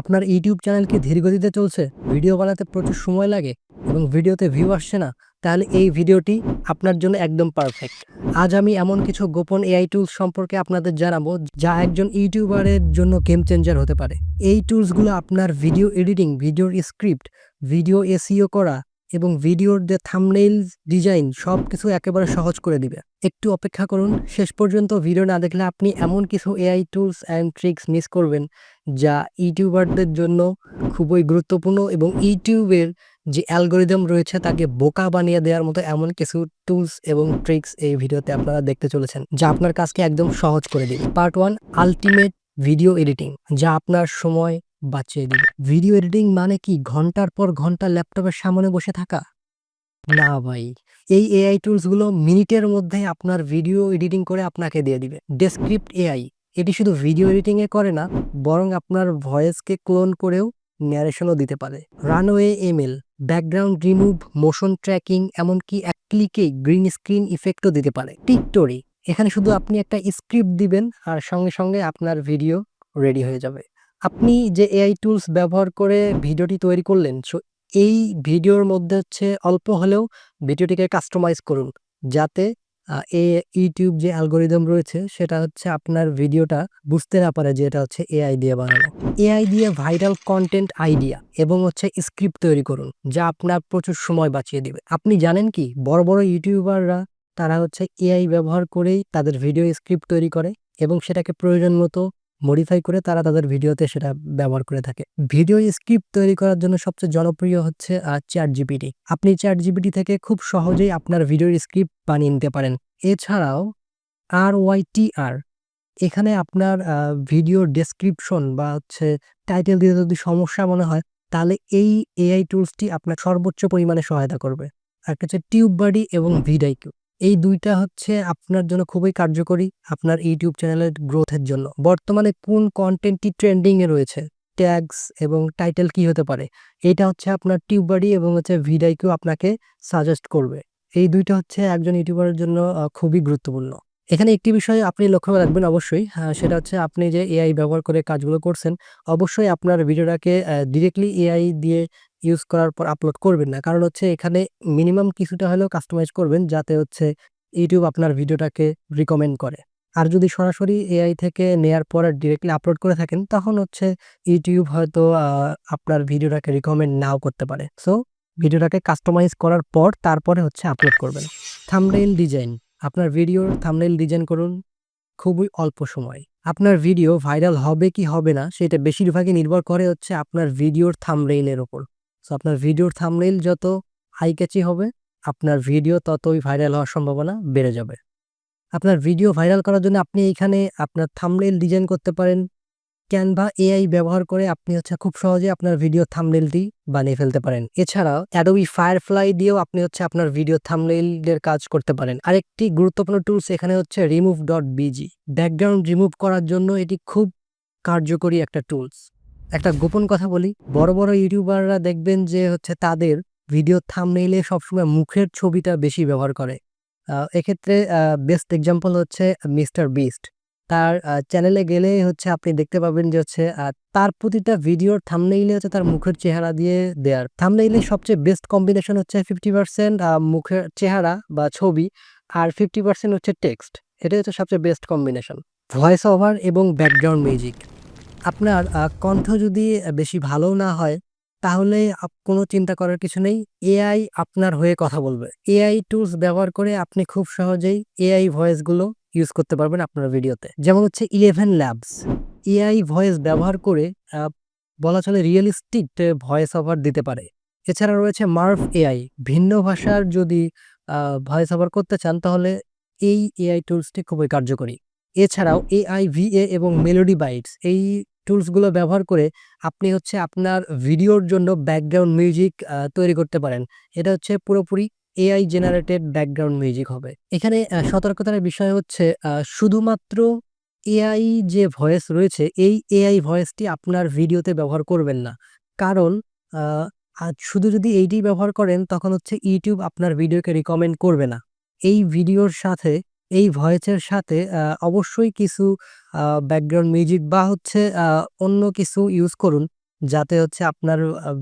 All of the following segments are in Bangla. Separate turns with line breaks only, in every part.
আপনার ইউটিউব চ্যানেল কি ধীরগতিতে চলছে, ভিডিও বানাতে প্রচুর সময় লাগে এবং ভিডিওতে ভিউ আসছে না, তাহলে এই ভিডিওটি আপনার জন্য একদম পারফেক্ট আজ আমি এমন কিছু গোপন এআই টুলস সম্পর্কে আপনাদের জানাব, যা একজন ইউটিউবারের জন্য গেম চেঞ্জার হতে পারে। এই টুলসগুলো আপনার ভিডিও এডিটিং ভিডিওর স্ক্রিপ্ট ভিডিও এসিও করা এবং ভিডিওর যে থামনেইল ডিজাইন সব কিছু একেবারে সহজ করে দিবে। একটু অপেক্ষা করুন, শেষ পর্যন্ত ভিডিও না দেখলে আপনি এমন কিছু AI tools and tricks miss করবেন, যা ইউটিউবারদের জন্য খুবই গুরুত্বপূর্ণ এবং ইউটিউবের যে অ্যালগোরিদম রয়েছে তাকে বোকা বানিয়ে দেওয়ার মতো এমন কিছু টুলস এবং ট্রিক্স এই ভিডিওতে আপনারা দেখতে চলেছেন, যা আপনার কাজকে একদম সহজ করে দিবে। Part one ultimate video editing যা আপনার সময় বাঁচিয়ে দিবে। ভিডিও এডিটিং মানে কি? ঘণ্টার পর ঘণ্টা ল্যাপটপের সামনে বসে থাকা? না ভাই, এই এআই টুলসগুলো মিনিটের মধ্যে আপনার ভিডিও এডিটিং করে আপনাকে দিয়ে দিবে। ডেসক্রিপ্ট এআই এটি শুধু ভিডিও এডিটিংয়ে করে না, বরং আপনার ভয়েসকে ক্লোন করেও ন্যারেশনও দিতে পারে। Runway ML background remove motion tracking এমনকি এক ক্লিকেই গ্রিন স্ক্রিন ইফেক্টও দিতে পারে। টিকটরি এখানে শুধু আপনি একটা স্ক্রিপ্ট দিবেন আর সঙ্গে সঙ্গে আপনার ভিডিও রেডি হয়ে যাবে। আপনি যে এআই টুলস ব্যবহার করে ভিডিওটি তৈরি করলেন সো এই ভিডিওর মধ্যে হচ্ছে অল্প হলেও ভিডিওটিকে কাস্টমাইজ করুন। যাতে এ ইউটিউব যে অ্যালগোরিদম রয়েছে, সেটা হচ্ছে আপনার ভিডিওটা বুঝতে না পারে যে এটা হচ্ছে এআই দিয়ে বানানো। এআই দিয়ে ভাইরাল কন্টেন্ট আইডিয়া এবং হচ্ছে স্ক্রিপ্ট তৈরি করুন, যা আপনার প্রচুর সময় বাঁচিয়ে দিবে। আপনি জানেন কি, বড় বড় ইউটিউবাররা তারা হচ্ছে এআই ব্যবহার করেই তাদের ভিডিও স্ক্রিপ্ট তৈরি করে এবং সেটাকে প্রয়োজন মতো মডিফাই করে তারা তাদের ভিডিওতে সেটা ব্যবহার করে থাকে। ভিডিও স্ক্রিপ্ট তৈরি করার জন্য সবচেয়ে জনপ্রিয় হচ্ছে চ্যাট জিপিটি আপনি চ্যাট জিপিটি থেকে খুব সহজেই আপনার ভিডিওর স্ক্রিপ্ট বানিয়ে নিতে পারেন। এছাড়াও আর ওয়াইটি আর এখানে আপনার ভিডিও ডেসক্রিপশন বা হচ্ছে টাইটেল দিতে যদি সমস্যা মনে হয়, তাহলে এই এআই টুলসটি আপনার সর্বোচ্চ পরিমাণে সহায়তা করবে। একটা হচ্ছে টিউব বাডি এবং ভিডাইকিউ এই দুইটা হচ্ছে আপনার জন্য খুবই কার্যকরী আপনার ইউটিউব চ্যানেলের গ্রোথের জন্য। বর্তমানে কোন কন্টেন্টটি ট্রেন্ডিংয়ে রয়েছে? ট্যাগস এবং টাইটেল কি হতে পারে? এটা হচ্ছে আপনার টিউব বাডি এবং হচ্ছে ভিডাইকিউ আপনাকে সাজেস্ট করবে। এই দুইটা হচ্ছে একজন ইউটিউবারের জন্য খুবই গুরুত্বপূর্ণ। এখানে একটি বিষয় আপনি লক্ষ্য রাখবেন অবশ্যই সেটা হচ্ছে আপনি যে এআই ব্যবহার করে কাজগুলো করছেন, অবশ্যই আপনার ভিডিওটাকে ডিরেক্টলি এআই দিয়ে ইউজ করার পর আপলোড করবেন না। কারণ হচ্ছে এখানে মিনিমাম কিছুটা হলেও কাস্টমাইজ করবেন যাতে হচ্ছে ইউটিউব আপনার ভিডিওটাকে রিকমেন্ড করে। আর যদি সরাসরি এআই থেকে নেয়ার পর ডিরেক্টলি আপলোড করে থাকেন, তখন হচ্ছে ইউটিউব হয়তো আপনার ভিডিওটাকে রিকমেন্ড নাও করতে পারে। সো ভিডিওটাকে কাস্টমাইজ করার পর তারপরে হচ্ছে আপলোড করবেন। থামনেইল ডিজাইন আপনার ভিডিওর থামনেইল ডিজাইন করুন, খুবই অল্প সময়। আপনার ভিডিও ভাইরাল হবে কি হবে না, সেটা বেশিরভাগই নির্ভর করে হচ্ছে আপনার ভিডিওর থামনেইলের ওপর সো আপনার ভিডিওর থামনেইল যত হাই ক্যাচি হবে, আপনার ভিডিও ততই ভাইরাল হওয়ার সম্ভাবনা বেড়ে যাবে। আপনার ভিডিও ভাইরাল করার জন্য আপনি এইখানে আপনার থামনেইল ডিজাইন করতে পারেন। ক্যানভা এআই ব্যবহার করে আপনি হচ্ছে খুব সহজে আপনার ভিডিও থামনেইলটি বানিয়ে ফেলতে পারেন। এছাড়াও অ্যাডোবি ফায়ারফ্লাই দিয়েও আপনি হচ্ছে আপনার ভিডিও থামনেইলের কাজ করতে পারেন। আরেকটি গুরুত্বপূর্ণ টুলস এখানে হচ্ছে remove dot BG background remove করার জন্য এটি খুব কার্যকরী একটা টুলস একটা গোপন কথা বলি। বড় বড় ইউটিউবাররা দেখবেন যে হচ্ছে তাদের ভিডিও থামনেইলে সবসময় মুখের ছবিটা বেশি ব্যবহার করে। এক্ষেত্রে বেস্ট এক্সাম্পল হচ্ছে মিস্টার বিস্ট তার চ্যানেলে গেলে হচ্ছে আপনি দেখতে পাবেন যে হচ্ছে তার প্রতিটা ভিডিওর থামনেইলে হচ্ছে তার মুখের চেহারা দিয়ে দেয়ার থামনেইলে সবচেয়ে বেস্ট কম্বিনেশন হচ্ছে ফিফটি পার্সেন্ট মুখের চেহারা বা ছবি আর ফিফটি পার্সেন্ট হচ্ছে টেক্সট এটাই হচ্ছে সবচেয়ে বেস্ট কম্বিনেশন ভয়েস ওভার এবং ব্যাকগ্রাউন্ড মিউজিক আপনার কণ্ঠ যদি বেশি ভালো না হয়, তাহলে কোনো চিন্তা করার কিছু নেই। এআই আপনার হয়ে কথা বলবে। এআই টুলস ব্যবহার করে আপনি খুব সহজেই এআই ভয়েসগুলো ইউজ করতে পারবেন আপনার ভিডিওতে যেমন হচ্ছে ইলেভেন ল্যাবস এআই ভয়েস ব্যবহার করে বলা চলে রিয়েলিস্টিক ভয়েস ওভার দিতে পারে। এছাড়া রয়েছে মার্ভ এআই ভিন্ন ভাষার যদি ভয়েস ওভার করতে চান, তাহলে এই এআই টুলসটি খুবই কার্যকরী। এছাড়াও এআই ভিএ এবং মেলোডি বাইটস এই টুলসগুলো ব্যবহার করে আপনি হচ্ছে আপনার ভিডিওর জন্য ব্যাকগ্রাউন্ড মিউজিক তৈরি করতে পারেন। এটা হচ্ছে পুরোপুরি এআই জেনারেটেড ব্যাকগ্রাউন্ড মিউজিক হবে। এখানে সতর্কতার বিষয় হচ্ছে শুধুমাত্র এআই যে ভয়েস রয়েছে, এই এআই ভয়েসটি আপনার ভিডিওতে ব্যবহার করবেন না। কারণ শুধু যদি এইটি ব্যবহার করেন, তখন হচ্ছে ইউটিউব আপনার ভিডিওকে রিকমেন্ড করবে না। এই ভিডিওর সাথে এই ভয়েসের সাথে অবশ্যই কিছু ব্যাকগ্রাউন্ড মিউজিক বা হচ্ছে অন্য কিছু ইউজ করুন যাতে হচ্ছে আপনার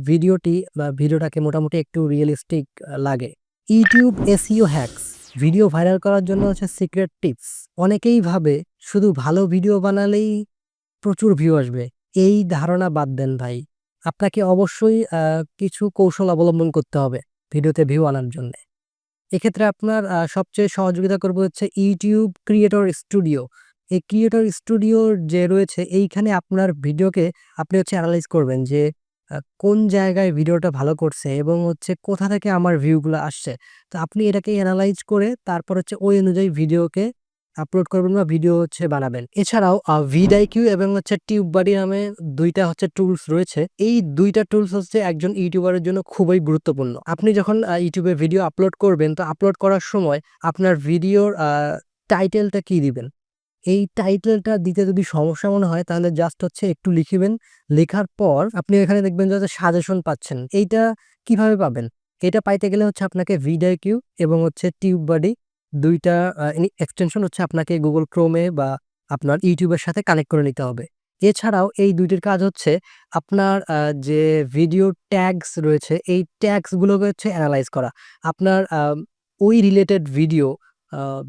ভিডিওটি বা ভিডিওটাকে মোটামুটি একটু রিয়েলিস্টিক লাগে। YouTube SEO hacks video viral করার জন্য হচ্ছে সিক্রেট টিপস। অনেকেই ভাবে শুধু ভালো ভিডিও বানালেই প্রচুর ভিউ আসবে। এই ধারণা বাদ দেন ভাই। আপনাকে অবশ্যই কিছু কৌশল অবলম্বন করতে হবে ভিডিওতে ভিউ আনার জন্যে। এক্ষেত্রে আপনার সবচেয়ে সহযোগিতা করব হচ্ছে ইউটিউব ক্রিয়েটর স্টুডিও। এই ক্রিয়েটর স্টুডিও যে রয়েছে, এইখানে আপনার ভিডিওকে আপনি হচ্ছে অ্যানালাইজ করবেন যে কোন জায়গায় ভিডিওটা ভালো করছে এবং হচ্ছে কোথা থেকে আমার ভিউগুলো আসছে। তো আপনি এটাকে অ্যানালাইজ করে তারপর হচ্ছে ওই অনুযায়ী ভিডিওকে আপলোড করবেন বা ভিডিও হচ্ছে বানাবেন। এছাড়াও, আ ভিডআইকিউ এবং হচ্ছে টিউববাডি নামে দুইটা হচ্ছে টুলস রয়েছে। এই দুইটা টুলস হচ্ছে একজন ইউটিউবারের জন্য খুবই গুরুত্বপূর্ণ। আপনি যখন ইউটিউবে ভিডিও আপলোড করবেন, তো আপলোড করার সময় আপনার ভিডিওর টাইটেলটা কি দিবেন? এই টাইটেলটা দিতে যদি সমস্যা মনে হয়, তাহলে জাস্ট হচ্ছে একটু লিখিবেন। লেখার পর আপনি এখানে দেখবেন যে সাজেশন পাচ্ছেন। এইটা কীভাবে পাবেন? এটা পাইতে গেলে হচ্ছে আপনাকে ভিডআইকিউ এবং হচ্ছে টিউববাডি ২ টা আ, এনি এক্সটেনশন হচ্ছে আপনাকে গুগল ক্রোমে বা আপনার ইউটিউবের সাথে কানেক্ট করে নিতে হবে। এছাড়াও এই দুইটির কাজ হচ্ছে আপনার যে ভিডিও ট্যাগস রয়েছে, এই ট্যাগস গুলোকে হচ্ছে অ্যানালাইজ করা। আপনার ওই রিলেটেড ভিডিও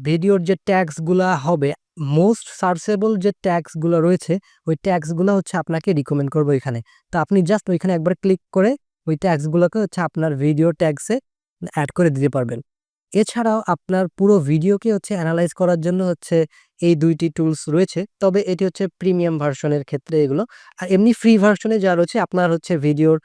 ভিডিওর যে ট্যাগসগুলা হবে মোস্ট সার্চেবল যে ট্যাগসগুলা রয়েছে, ওই ট্যাগসগুলা হচ্ছে আপনাকে রিকমেন্ড করব এখানে তো আপনি জাস্ট ওইখানে একবার ক্লিক করে ওই ট্যাগস গুলাকে হচ্ছে আপনার ভিডিও ট্যাগসে অ্যাড করে দিতে পারবেন। এছাড়াও আপনার পুরো ভিডিওকে হচ্ছে অ্যানালাইজ করার জন্য হচ্ছে এই দুইটি টুলস রয়েছে। তবে এটি হচ্ছে প্রিমিয়াম ভার্সনের ক্ষেত্রে এগুলো। আর এমনি ফ্রি ভার্সনে যা রয়েছে, আপনার হচ্ছে ভিডিওর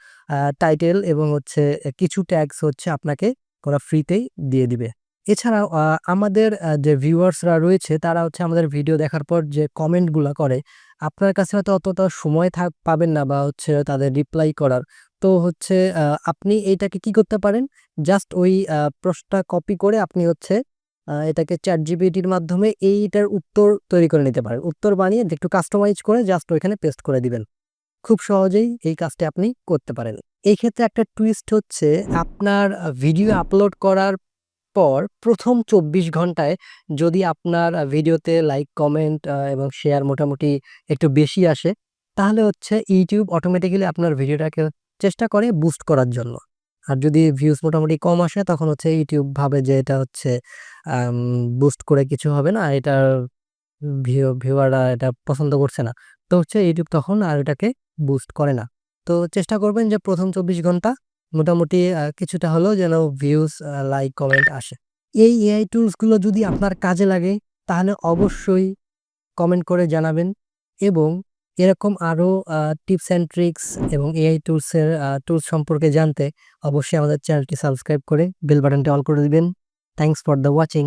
টাইটেল এবং হচ্ছে কিছু ট্যাগস হচ্ছে আপনাকে ওরা ফ্রিতেই দিয়ে দিবে। এছাড়াও আমাদের যে ভিউয়ার্সরা রয়েছে, তারা হচ্ছে আমাদের ভিডিও দেখার পর যে কমেন্টগুলো করে, আপনার কাছে হয়তো অতটা সময় থাক, পাবেন না বা হচ্ছে তাদের রিপ্লাই করার। তো হচ্ছে আপনি এইটাকে কি করতে পারেন? জাস্ট ওই প্রশ্নটা কপি করে আপনি হচ্ছে এটাকে চ্যাট ChatGPTর মাধ্যমে এইটার উত্তর তৈরি করে নিতে পারেন। উত্তর বানিয়ে একটু কাস্টমাইজ করে জাস্ট ওইখানে পেস্ট করে দিবেন। খুব সহজেই এই কাজটি আপনি করতে পারেন। এই ক্ষেত্রে একটা টুইস্ট হচ্ছে আপনার ভিডিও আপলোড করার পর ১ম ২৪ ঘন্টায় যদি আপনার ভিডিওতে লাইক, কমেন্ট এবং শেয়ার মোটামুটি একটু বেশি আসে তাহলে হচ্ছে ইউটিউব অটোমেটিক্যালি আপনার ভিডিওটাকে চেষ্টা করে বুস্ট করার জন্য। আর যদি ভিউজ মোটামুটি কম আসে তখন হচ্ছে ইউটিউব ভাবে যে এটা হচ্ছে বুস্ট করে কিছু হবে না। এটার ভিউ ভিউয়াররা এটা পছন্দ করছে না। তো হচ্ছে ইউটিউব তখন আর এটাকে বুস্ট করে না। তো চেষ্টা করবেন যে ১ম ২৪ ঘণ্টা মোটামুটি কিছুটা হলেও যেন ভিউজ, লাইক, কমেন্ট আসে। এই এআই টুলসগুলো যদি আপনার কাজে লাগে তাহলে অবশ্যই কমেন্ট করে জানাবেন এবং এরকম আরও টিপস অ্যান্ড ট্রিক্স এবং এআই টুলসের টুলস সম্পর্কে জানতে অবশ্যই আমাদের চ্যানেলটি সাবস্ক্রাইব করে বেল বাটনটি অল করে দিবেন। Thanks for the watching.